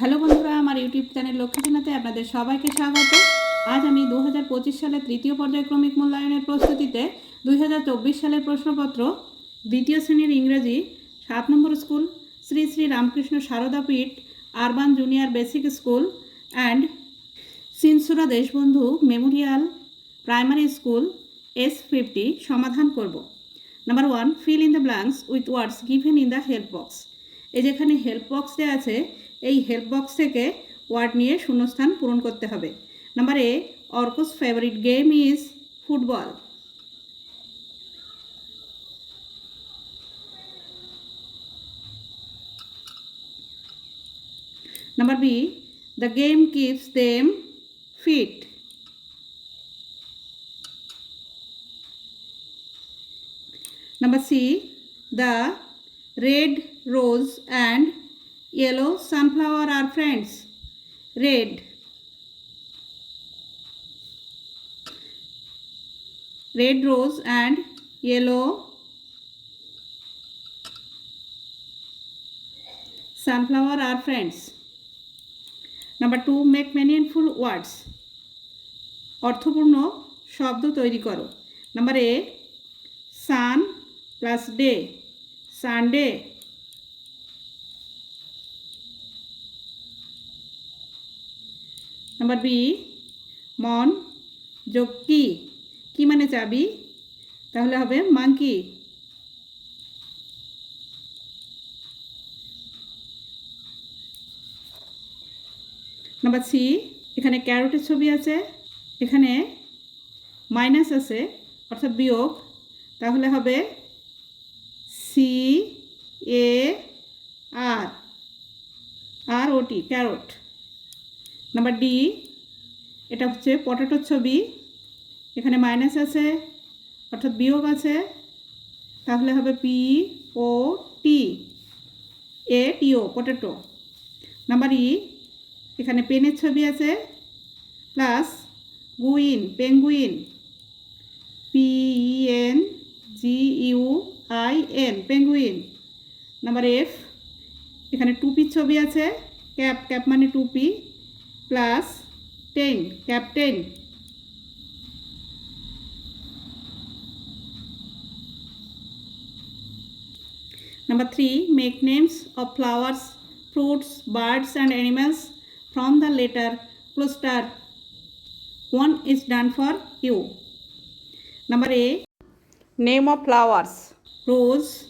Hello বন্ধুরা, আমার YouTube channel লক্ষ্মীজনাতে আপনাদের সবাইকে স্বাগত। আজ আমি দু সালের তৃতীয় পর্যায়ক্রমিক মূল্যায়নের প্রস্তুতিতে দুই হাজার চব্বিশ সালের প্রশ্নপত্র, দ্বিতীয় শ্রেণির ইংরেজি, সাত নম্বর school, Shri Shri Ramakrishna Sarada Peeth, urban junior basic school and Chinsurah Deshbandhu memorial primary school S fifty সমাধান করব। Number one, fill in the blanks with words given in the help box. এই যেখানে help box দেওয়া আছে এই help box থেকে word নিয়ে শূন্যস্থান পূরণ করতে হবে number A Arko's favourite game is football Number B, the game keeps them fit. Number C, the red rose and yellow sunflower are friends. Red. Red rose and yellow sunflower are friends. Number two make meaningful words অর্থপূর্ণ শব্দ তৈরি করো number A sun plus day Sunday number B মন যোগ কি কি মানে চাবি তাহলে হবে মাংকি নাম্বার সি এখানে ক্যারোটের ছবি আছে, এখানে মাইনাস আছে, অর্থাৎ বিয়োগ। তাহলে হবে C A R R O T carrot. Number D, এটা হচ্ছে পটেটোর ছবি। এখানে মাইনাস আছে, অর্থাৎ বিয়োগ আছে। তাহলে হবে P O T A T O potato. Number ই এখানে পেনের ছবি আছে, plus guin, penguin. P N G U I N penguin. Number F এখানে টুপির ছবি আছে, ক্যাপ ক্যাপ মানে টুপি। Plus ten captain Number three, make names of flowers, fruits, birds, and animals from the letter cluster. One is done for you. Number A, name of flowers, rose,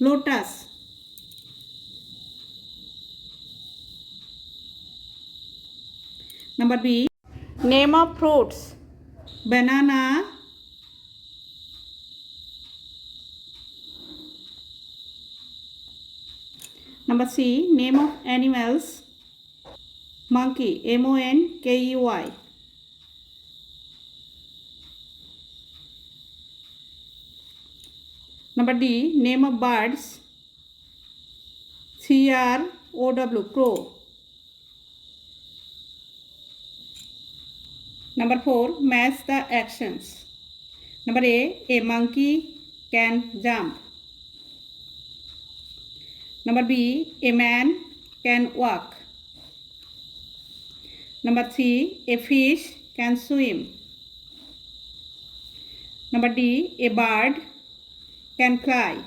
lotus. Number B, name of fruits, banana, Number C, name of animals, monkey, M O N K E Y. Number D, name of birds, C R O W, crow. Number 4, match the actions. Number A, a monkey can jump. Number B, a man can walk. Number C, a fish can swim. Number D, a bird can fly.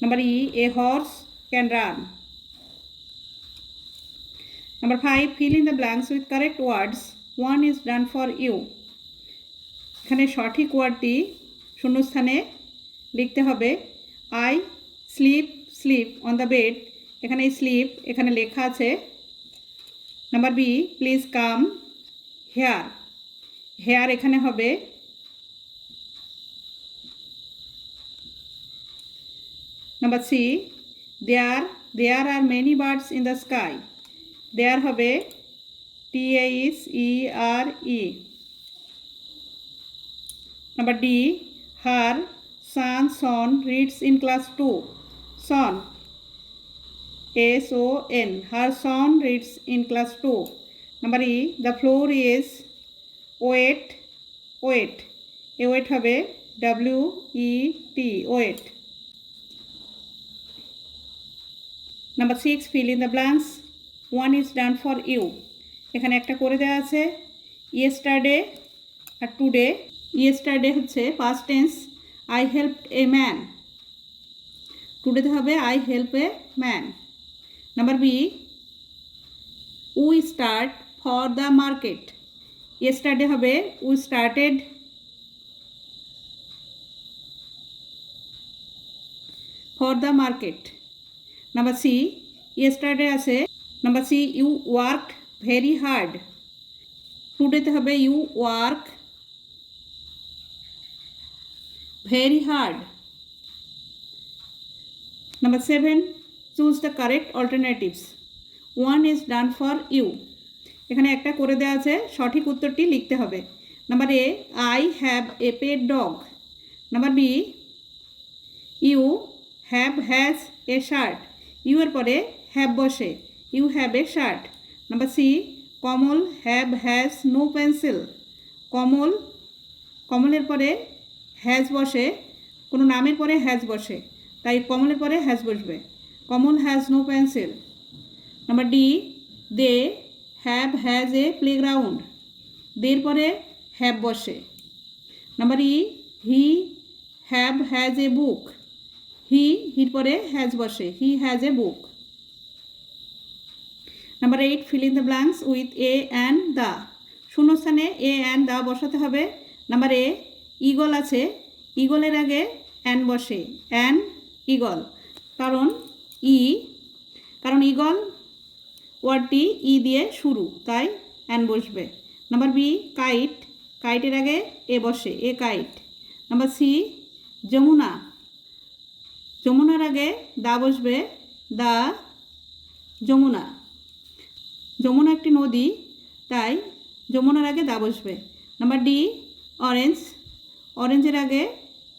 Number E, a horse can run. Number 5, fill in the blanks with correct words. One is done for you. এখানে সঠিক ওয়ার্ডটি শূন্যস্থানে লিখতে হবে। I sleep sleep on the bed এখানে sleep এখানে লেখা আছে। Number B please come here here এখানে হবে। Number C there there are many birds in the sky there হবে T H E R E number D her son son reads in class 2 son s o n her son reads in class 2 number e the floor is wet wet এ wet হবে W E T wet number six fill in the blanks one is done for you এখানে একটা করে দেওয়া আছে yesterday আর today yesterday হচ্ছে past tense I help a man টুডেতে হবে I help a man number B we start for the market yesterday হবে we started for the market number C yesterday আছে number C you work very hard টুডেতে হবে you work very hard number seven choose the correct alternatives one is done for you এখানে একটা করে দেওয়া আছে, সঠিক উত্তরটি লিখতে হবে। Number A I have a pet dog number B you have has a shirt you এর পরে হ্যাভ বসে। You have a shirt number C Kamal have has no pencil Kamal কমলের পরে হ্যাজ বসে, কোনো নামের পরে হ্যাজ বসে, তাই কমলের পরে হ্যাজ বসবে। Kamal has no pencil number D they have has a playground দের পরে হ্যাভ বসে। Number E he have has a book he হির পরে হ্যাজ বসে। He has a book number eight fill in the blanks with a and the শূন্যস্থানে a and the বসাতে হবে। Number A eagle আছে। ইগলের আগে অ্যান বসে। অ্যান ইগল কারণ ই কারণ ইগল ওয়ার্ডটি ই দিয়ে শুরু, তাই অ্যান বসবে। নাম্বার বি কাইট কাইটের আগে এ বসে a kite number C Jamuna. যমুনার আগে দা বসবে দা যমুনা। যমুনা একটি নদী, তাই যমুনার আগে দা বসবে। নাম্বার ডি অরেঞ্জ অরেঞ্জের আগে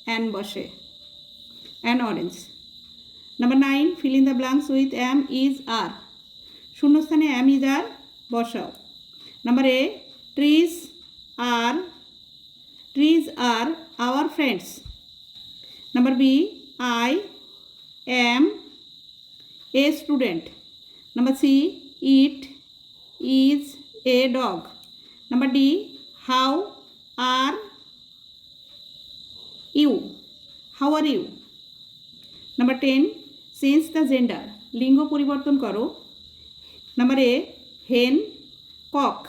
অ্যান বসে। An orange number nine fill in the blanks with am is are শূন্যস্থানে অ্যাম ইজ আর বসাও। Number A trees are trees are our friends number B I am a student number C it is a dog number D how are you how are you number ten change the gender লিঙ্গ পরিবর্তন করো number A hen cock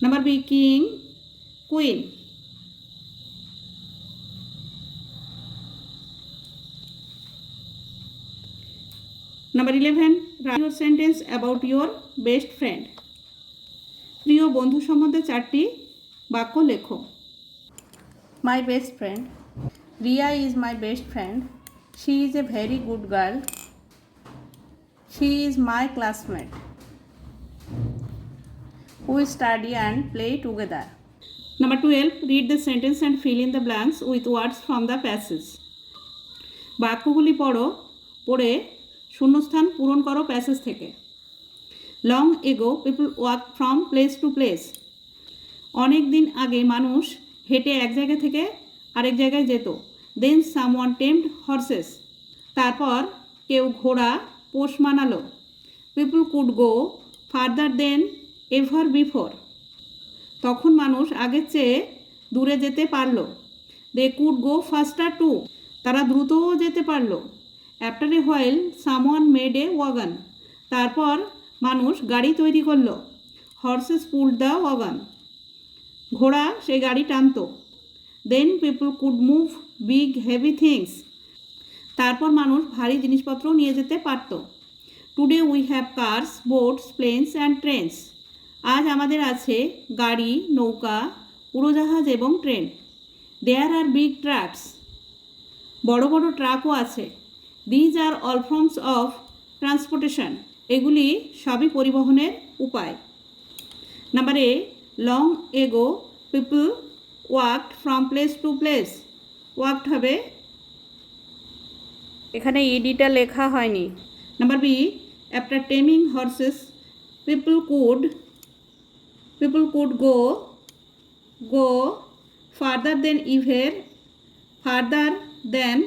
number B king queen number eleven your sentence about your best friend প্রিয় বন্ধু সম্বন্ধে চারটি বাক্য লেখো। My best friend Riya is my best friend she is a very good girl she is my classmate we study and play together number twelve read the sentence and fill in the blanks with words from the passage বাক্যগুলি পড়ো পড়ে শূন্যস্থান পূরণ করো passage থেকে। Long ago people walk from place to place অনেক দিন আগে মানুষ হেঁটে এক জায়গা থেকে আরেক জায়গায় যেত। দেন সাম ওয়ান টেম্পড হর্সেস তারপর কেউ ঘোড়া, পোষ মানালো। People could go farther than ever before তখন মানুষ আগের চেয়ে দূরে যেতে পারল। They could go faster too তারা দ্রুতও যেতে পারল। After a while someone made a wagon. তারপর মানুষ গাড়ি তৈরি করল। Horses pull the wagon. ঘোড়া সেই গাড়ি টানতো। Then people could move big heavy things তারপর মানুষ ভারী জিনিসপত্র নিয়ে যেতে পারত। Today we have cars boats planes and trains আজ আমাদের আছে গাড়ি, নৌকা, উড়োজাহাজ এবং train. There are big trucks বড় বড় ট্রাকও আছে। These are all forms of transportation এগুলি সবই পরিবহনের উপায়। Number A long ago people walked from place to place walked হবে। এখানে ইডিটা লেখা হয়নি। Number B after taming horses people could people could go go farther than ever farther than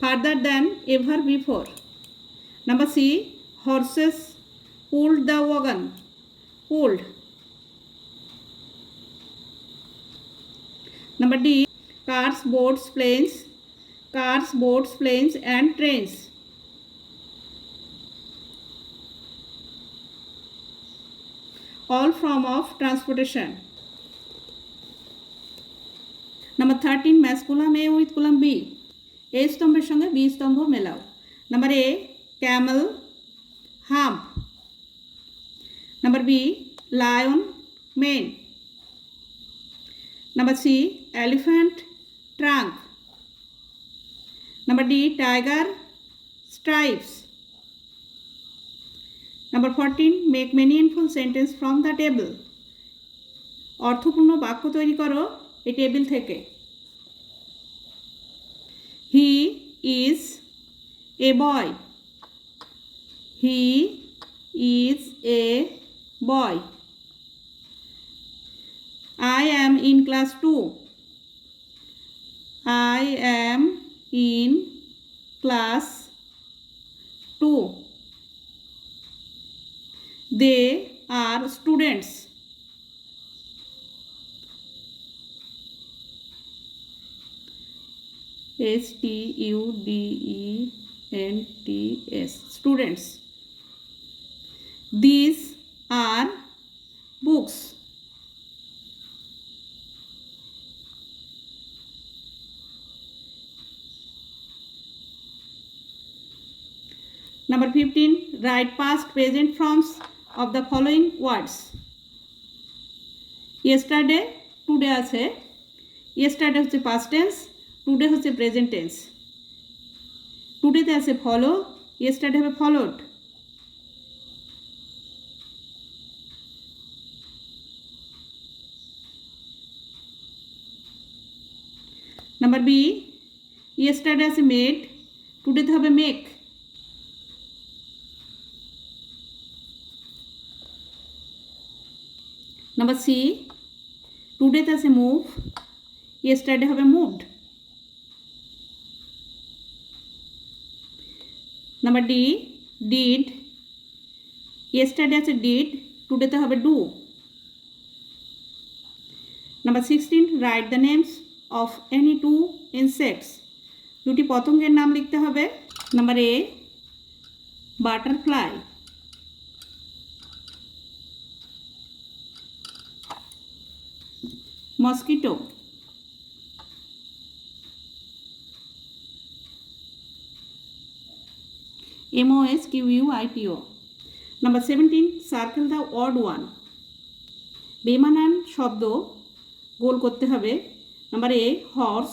farther than ever before. Number C, horses pulled the wagon. Pulled. Number D, cars, boats, planes. Cars, boats, planes and trains. All form of transportation. Number 13, masculine A with column B. A স্তম্ভের সঙ্গে B স্তম্ভ মেলাও। Number A camel hump number B lion mane number C elephant trunk number D tiger stripes number fourteen make meaningful sentence from the table অর্থপূর্ণ বাক্য তৈরি করো এই table থেকে। is a boy. He is a boy. I am in class 2. I am in class 2. They are students. Students S T U D E N T S students. These are books. Number 15 write past present forms of the following words. Yesterday, today আছে yesterday হচ্ছে tense today হচ্ছে present tense টুডেতে আছে follow yesterday হবে followed number B yesterday আছে made টুডেতে হবে make number C টুডেতে আছে মুভ ইয়েস্টারডে হবে moved number D, did yesterday আছে ডিড টুডেতে হবে do. Number sixteen write the names of any two insects দুটি পতঙ্গের নাম লিখতে হবে। Number A butterfly mosquito M O S Q U I T O. Number 17 circle the odd one. বেমানান শব্দ গোল করতে হবে number A horse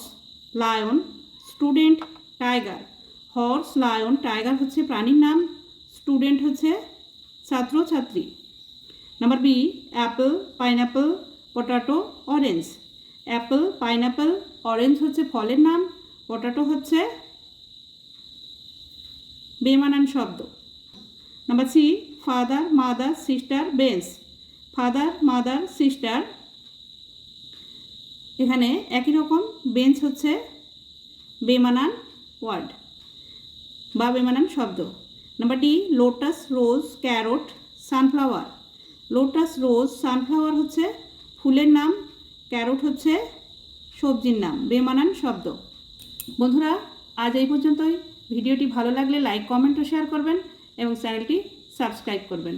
lion student tiger horse lion tiger হচ্ছে প্রাণীর নাম স্টুডেন্ট হচ্ছে ছাত্র, ছাত্রী number B apple pineapple potato orange apple pineapple orange হচ্ছে ফলের নাম পটাটো হচ্ছে বেমানান শব্দ। Number C, father, mother, sister, bench. Father, mother, sister. এখানে একই রকম, বেঞ্চ হচ্ছে বেমানান ওয়ার্ড বা বেমানান শব্দ। Number D, lotus rose carrot, sunflower. Lotus rose sunflower হচ্ছে ফুলের নাম, ক্যারট হচ্ছে সবজির নাম বেমানান শব্দ। বন্ধুরা, আজ এই পর্যন্তই। ভিডিওটি ভালো লাগলে লাইক কমেন্ট ও শেয়ার করবেন এবং চ্যানেলটি সাবস্ক্রাইব করবেন।